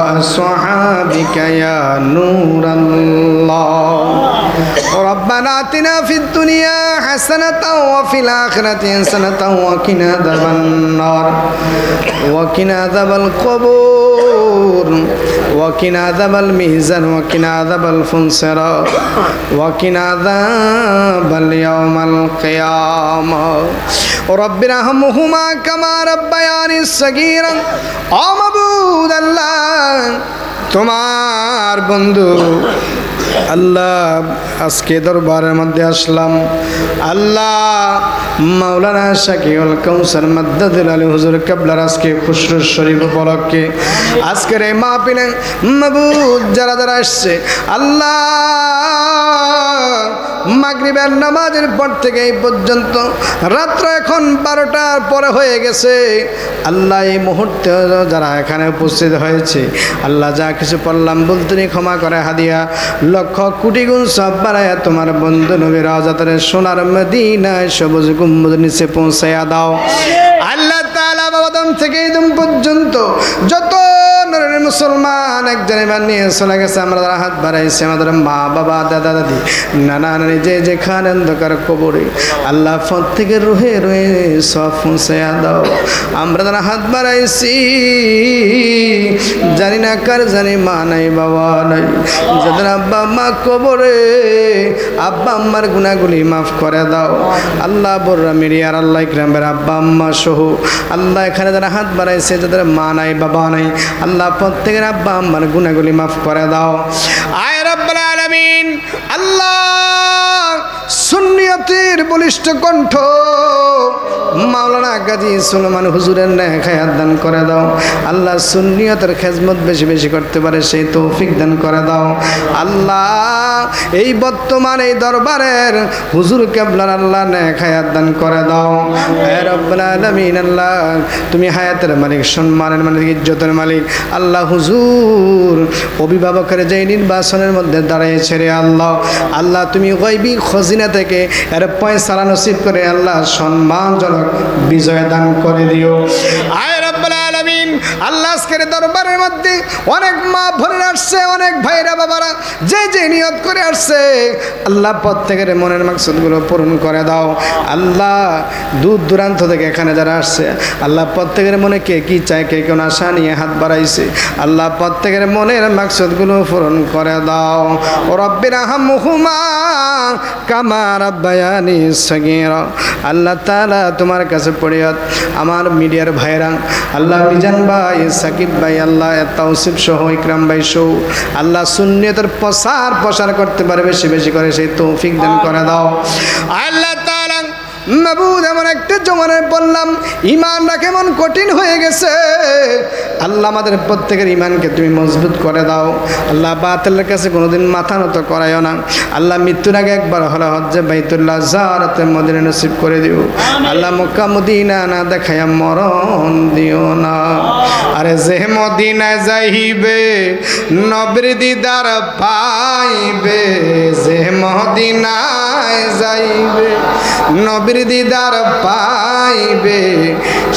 أصحابك يا نور الله. ربنا آتنا في الدنيا حسنة وفي الآخرة حسنة وقنا عذاب النار. وقنا عذاب القبور. وقنا عذاب الميزان. وقنا عذاب الفنصر وقنا عذاب اليوم القيامة. ربنا همهما كما ربياني صغيرا. أو তোমার বন্ধু। আল্লাহ, আজকে দরবারের মধ্যে আসলাম। আল্লাহ, মাওলানা শাকিউল কৌসার মাদ্দাদুল আলী হুজুর কাবলার আজকে খুশরুর শরীফ উপলক্ষে। আজকের এই মাহফিলে মাবুদ যারা যারা আসছে আল্লাহ মাগরিবের নামাজের পর থেকে এই পর্যন্ত রাত্র এখন বারোটার পরে হয়ে গেছে। আল্লাহ এই মুহূর্তে যারা এখানে উপস্থিত হয়েছে আল্লাহ যা কিছু পড়লাম বলতে ক্ষমা করে হাদিয়া। লক্ষ কোটি গুণ সব বাড়ায় তোমার বন্ধু নবীর আজাতের সোনার মদিনায় সবুজ গুম্বুদ নিচে পৌঁছাইয়া দাও। আল্লাহ তাআলা বাবাদম থেকে একদম পর্যন্ত যত মুসলমান, একজন এবার নিয়ে চলে গেছে, আমরা যারা হাত বাড়াইছি, আমাদের মা, বাবা, দাদা, দাদি, নানা, নানি, যে যেখানে অন্ধকার কবরে, আল্লাহ প্রত্যেকের রুহে রুহে সব পৌঁছাইয়া দাও। আমরা যারা হাত বাড়াইছি, জানি না কার, জানি মা নাই, বাবা নাই। যাদের আব্বা মা কবরে, আব্বা আম্মার গুণাগুলি মাফ করে দাও। আল্লাহ বর্রা মিরিয়ার আল্লাহ ইকরামের আব্বা আম্মা সহ, আল্লাহ এখানে যারা হাত বাড়াইছে, যাদের মা নাই, বাবা নাই, আল্লাহ প্রত্যেকের আব্বা আম্মার গুণাগুলি মাফ করে দাও। আয় রব্বুল আলামিন। আল্লাহ সুন্নিয়তের বলিষ্ঠ কণ্ঠ মাওলানা গাজী সুলমান হুজুরের ন্যায় খায়াত দান করে দাও। আল্লাহ সুন্নিয়তের খেজমত বেশি বেশি করতে পারে, সেই তৌফিক দান করে দাও। আল্লাহ এই বর্তমান এই দরবারের হুজুর কেবলার আল্লাহ ন্যায় খায়াত দান করে দাও। আলামিন, আল্লাহ তুমি হায়াতের মালিক, সম্মানের মালিক, ইজ্জতের মালিক। আল্লাহ হুজুর, অভিভাবকের যে নির্বাচনের মধ্যে দাঁড়িয়েছে রে আল্লাহ। আল্লাহ তুমি গৈবি খজিনা থেকে এর পয়সারা নসিব করে আল্লাহ সম্মানজনক বিজয় দান করে দিও। আল্লাহ মধ্যে অনেক মা ভরে আসছে, অনেক ভাইরা বাবারা, যে যে নিয়ত করে আসছে, আল্লাহ প্রত্যেকের মনের মাকসুদগুলো পূরণ করে দাও। আল্লাহ দূর দূরান্ত থেকে এখানে যারা আসছে, আল্লাহ প্রত্যেকের মনে কে কি চায়, কে হাত বাড়াইছে, আল্লাহ প্রত্যেকের মনের মাকসুদগুলো পূরণ করে দাও। রব্বির আহমুহুমা কামা রাব্বায়ানি সগীরা। আল্লাহ তাআলা তোমার কাছে পড়িয়াত আমার মিডিয়ার ভাইরা আল্লাহ মিজান ভাই, সাকিব ভাই, আল্লাহ তাওসিফ সহ, ইকরাম ভাই সহ, আল্লাহ সুন্নিয়তের প্রসার প্রসার করতে পারবে বেশি বেশি করে সেই তৌফিক দান করে দাও। আল্লাহ মাবুদ এমন একটা জমানায় বললাম ইমান রাখে এমন কঠিন হয়ে গেছে। আল্লাহ আমাদের প্রত্যেকের ইমানকে তুমি মজবুত করে দাও। আল্লাহ বাতিলের কাছে কোনোদিন মাথা নত করাইও না। আল্লাহ মৃত্যুর আগে একবার হলে হজ্জে বাইতুল্লাহ জারাতে মদিনা নসিব করে দিও। আল্লাহ মক্কা মদিনা না দেখাইয়া মরণ দিও না। আরে যে মদিনায় যাইবে, নবীর দিদার পাইবে। যে মদিনায় যাইবে, নবীর দিদার পাইবে।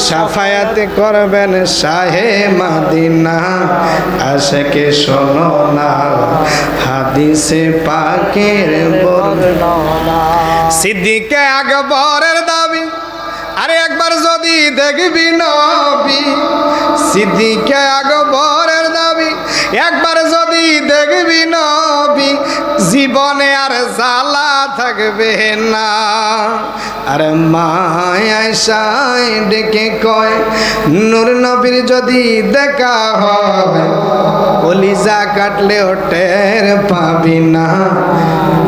সাফায়াতে করবেন শাহে মাদিনা। আশেকে শোনো না, হাদিসে পাকের বর্ণনা। সিদ্দিকে আকবরের দাবি, আরে একবার যদি দেখবি নবী সিদ্দিকে আকবরের দাবি একবার যদি দেখবি নবী জীবনে আর জ্বালা থাকবে না। আরে মায় সাই ডেকে কয়, নূর নবীর যদি দেখা হয়, কলিজা কাটলে টের পাবি না।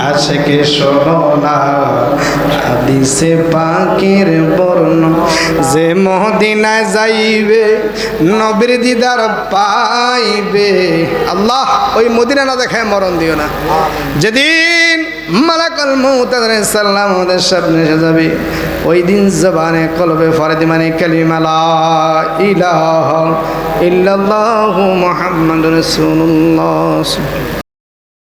আশেকে সোনা হাদিসে পাকের বর্ণ, যে মহদিনায় যাইবে, নবীর দিদার পাইবে। আল্লাহ, ওই মদিনা না দেখায় মরণ দিও না। যেদিন মালাকাল মৌতাদের সাল্লাম ওদের সামনে এসে যাবে। ওই দিন জবানে, কলবে ফরদি মানে কালিমালা ইলাহ ইল্লাল্লাহু মুহাম্মাদুর রাসূলুল্লাহ।